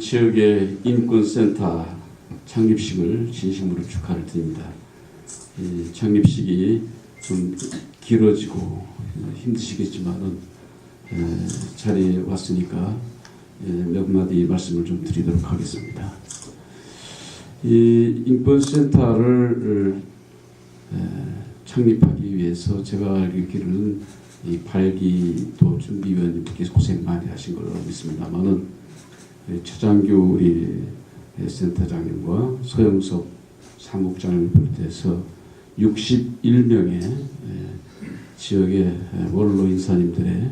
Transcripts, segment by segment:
지역의 인권센터 창립식을 진심으로 축하를 드립니다. 이 창립식이 좀 길어지고 힘드시겠지만은 에, 자리에 왔으니까 에, 몇 마디 말씀을 좀 드리도록 하겠습니다. 이 인권센터를 에, 창립하기 위해서 제가 알기로는 이 발기도 준비위원님께서 고생 많이 하신 걸로 알고 있습니다만은 최장교 우리 센터장님과 서영섭 사무국장을 비롯해서 61명의 지역의 원로 인사님들의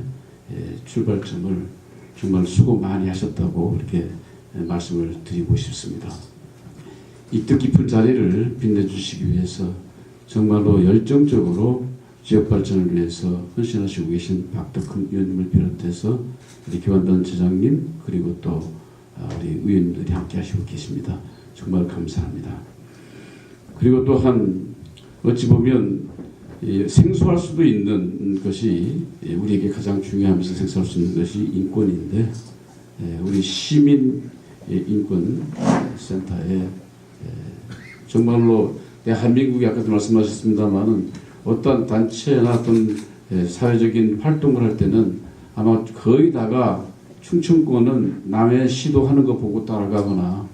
출발점을 정말 수고 많이 하셨다고 이렇게 말씀을 드리고 싶습니다. 이 뜻깊은 자리를 빛내주시기 위해서 정말로 열정적으로 지역 발전을 위해서 헌신하시고 계신 박덕흠 의원님을 비롯해서 우리 교환단 지장님 그리고 또 아, 우리 의원님들이 함께 하시고 계십니다. 정말 감사합니다. 그리고 또한 어찌 보면 이 생소할 수도 있는 것이 예, 우리에게 가장 중요하면서 생소할 수 있는 것이 인권인데 예, 우리 시민 인권 센터에 예, 정말로 대한민국이 아까도 말씀하셨습니다만은 어떤 단체나 어떤 예, 사회적인 활동을 할 때는 아마 거의 다가 충청권은 남의 시도하는 거 보고 따라가거나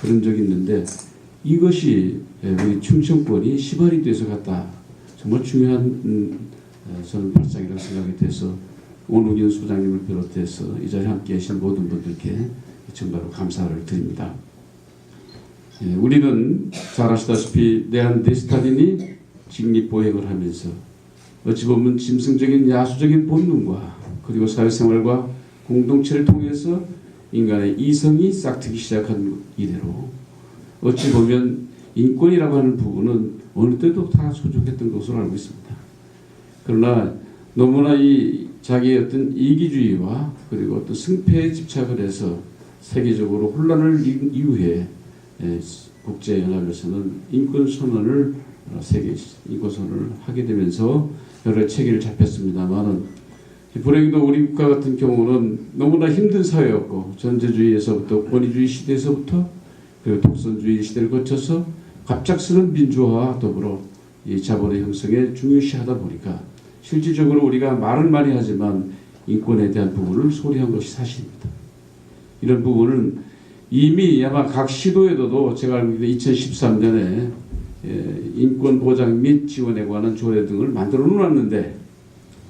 그런 적이 있는데 이것이 예, 우리 충청권이 시발이 돼서 갔다. 정말 중요한 음, 어, 저는 발상이라고 생각이 돼서 오누균 소장님을 비롯해서 이 자리에 함께 계신 모든 분들께 정말로 감사를 드립니다. 예, 우리는 잘 아시다시피 내한 데스타린이 직립보행을 하면서 어찌 보면 짐승적인 야수적인 본능과 그리고 사회생활과 공동체를 통해서 인간의 이성이 싹트기 시작한 이래로 어찌 보면 인권이라고 하는 부분은 어느 때도 다 소중했던 것으로 알고 있습니다. 그러나 너무나 이 자기의 어떤 이기주의와 그리고 어떤 승패에 집착을 해서 세계적으로 혼란을 이- 이후에 에, 국제연합에서는 인권 선언을 어, 세계 인권 선언을 하게 되면서 여러 체계를 잡혔습니다만은 불행히도 우리 국가 같은 경우는 너무나 힘든 사회였고 전제주의에서부터 권위주의 시대에서부터 그리고 독선주의 시대를 거쳐서 갑작스런 민주화와 더불어 이 자본의 형성에 중요시하다 보니까 실질적으로 우리가 말은 많이 하지만 인권에 대한 부분을 소리한 것이 사실입니다. 이런 부분은 이미 아마 각 시도에도 제가 알고 있는 2013년에 예, 인권 보장 및 지원에 관한 조례 등을 만들어 놓았는데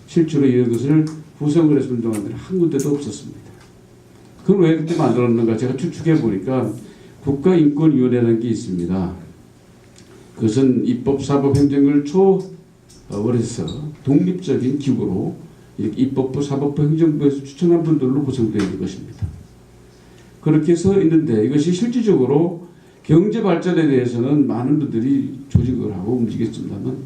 실제로 이런 것을 구성을 해서 운동한 데는 한 군데도 없었습니다. 그럼 왜 그때 만들었는가 제가 추측해 보니까 국가인권위원회라는 게 있습니다. 그것은 입법, 사법, 행정을 초월해서 독립적인 기구로 입법부, 사법부, 행정부에서 추천한 분들로 구성되어 있는 것입니다. 그렇게 해서 있는데 이것이 실질적으로 경제 발전에 대해서는 많은 분들이 조직을 하고 움직였습니다만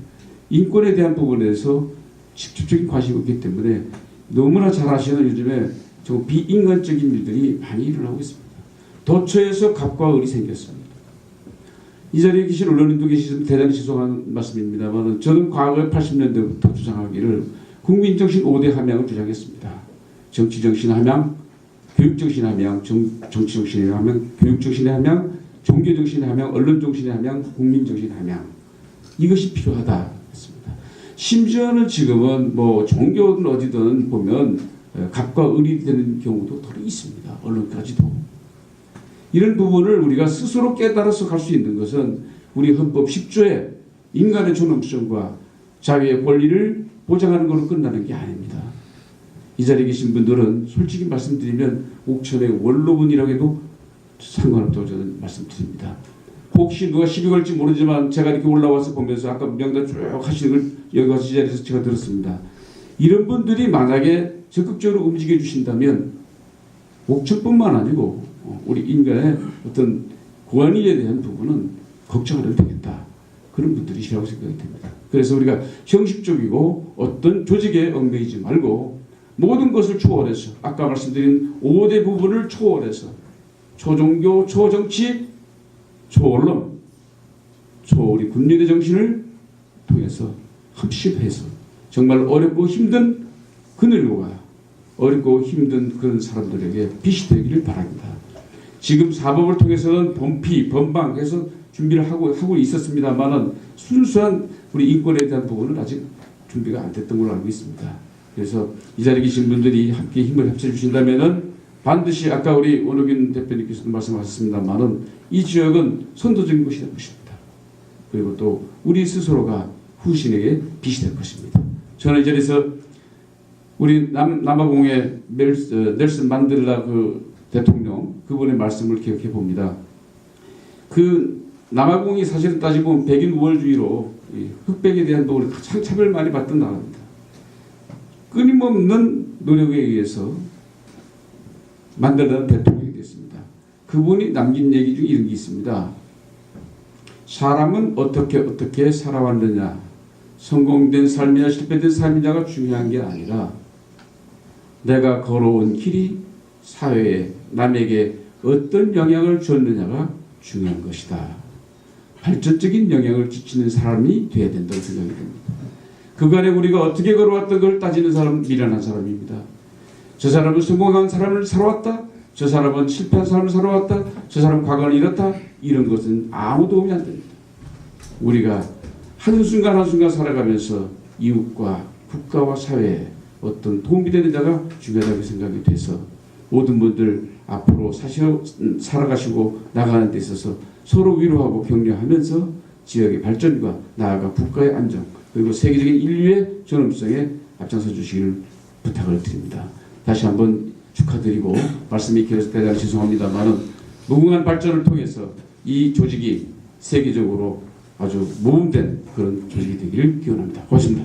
인권에 대한 부분에서 직접적인 관심이 없기 때문에 너무나 잘 아시는 요즘에 저 비인간적인 일들이 많이 일어나고 있습니다. 도처에서 갑과 을이 생겼습니다. 이 자리에 계신 언론인도 계시면 대단히 죄송한 말씀입니다만 저는 과거 80년대부터 주장하기를 국민정신 5대 함양을 주장했습니다. 정치정신 함양, 교육정신의 함양, 정, 정치정신의 함양, 교육정신의 함양, 종교 정신의 함양, 언론 정신의 함양, 국민 정신의 함양 이것이 필요하다 했습니다. 심지어는 지금은 뭐 종교든 어디든 보면 에, 갑과 을이 되는 경우도 더 있습니다. 언론까지도. 이런 부분을 우리가 스스로 깨달아서 갈 수 있는 것은 우리 헌법 10조에 인간의 존엄성과 자유의 권리를 보장하는 걸로 끝나는 게 아닙니다. 이 자리에 계신 분들은 솔직히 말씀드리면 옥천의 원로분이라고 해도 상관없다고 저는 말씀드립니다. 혹시 누가 시비 걸지 모르지만 제가 이렇게 올라와서 보면서 아까 명단 쭉 하시는 걸 여기 와서 이 자리에서 제가 들었습니다. 이런 분들이 만약에 적극적으로 움직여 주신다면 옥천뿐만 아니고 어, 우리 인간의 어떤 권위에 대한 부분은 걱정 안 해도 되겠다. 그런 분들이시라고 생각이 됩니다. 그래서 우리가 형식적이고 어떤 조직에 얽매이지 말고 모든 것을 초월해서 아까 말씀드린 5대 부분을 초월해서 초종교, 초정치, 초언론, 초 우리 군민의 정신을 통해서 합심해서 정말 어렵고 힘든 그늘과 어렵고 힘든 그런 사람들에게 빛이 되기를 바랍니다. 지금 사법을 통해서는 범피, 범방해서 준비를 하고 하고 있었습니다만은 순수한 우리 인권에 대한 부분은 아직 준비가 안 됐던 걸로 알고 있습니다. 그래서 이 자리에 계신 분들이 함께 힘을 합쳐 주신다면은 반드시 아까 우리 원호균 대표님께서도 말씀하셨습니다만은 이 지역은 선도적인 곳이 될 것입니다. 그리고 또 우리 스스로가 후신에게 빛이 될 것입니다. 저는 이 자리에서 우리 남, 남아공의 멜스, 어, 넬슨 만델라 그 대통령 그분의 말씀을 기억해 봅니다. 그 남아공이 사실은 따지고 보면 백인 우월주의로 이 흑백에 대한 노를 가장 차별 많이 받던 나라입니다. 끊임없는 노력에 의해서 만들어낸 대통령이 됐습니다. 그분이 남긴 얘기 중에 이런 게 있습니다. 사람은 어떻게 어떻게 살아왔느냐, 성공된 삶이냐 실패된 삶이냐가 중요한 게 아니라 내가 걸어온 길이 사회에 남에게 어떤 영향을 줬느냐가 중요한 것이다. 발전적인 영향을 끼치는 사람이 돼야 된다고 생각이 됩니다. 그간에 우리가 어떻게 걸어왔던 걸 따지는 사람은 미련한 사람입니다. 저 사람은 성공한 사람을 살아왔다. 저 사람은 실패한 사람을 살아왔다. 저 사람은 과거를 잃었다. 이런 것은 아무 도움이 안 됩니다. 우리가 한순간 한순간 살아가면서 이웃과 국가와 사회에 어떤 도움이 되는 자가 중요하다고 생각이 돼서 모든 분들 앞으로 사시어 살아가시고 나가는 데 있어서 서로 위로하고 격려하면서 지역의 발전과 나아가 국가의 안정 그리고 세계적인 인류의 존엄성에 앞장서 주시기를 부탁을 드립니다. 다시 한번 축하드리고 말씀이 길어서 대단히 죄송합니다만은 무궁한 발전을 통해서 이 조직이 세계적으로 아주 모범된 그런 조직이 되기를 기원합니다. 고맙습니다.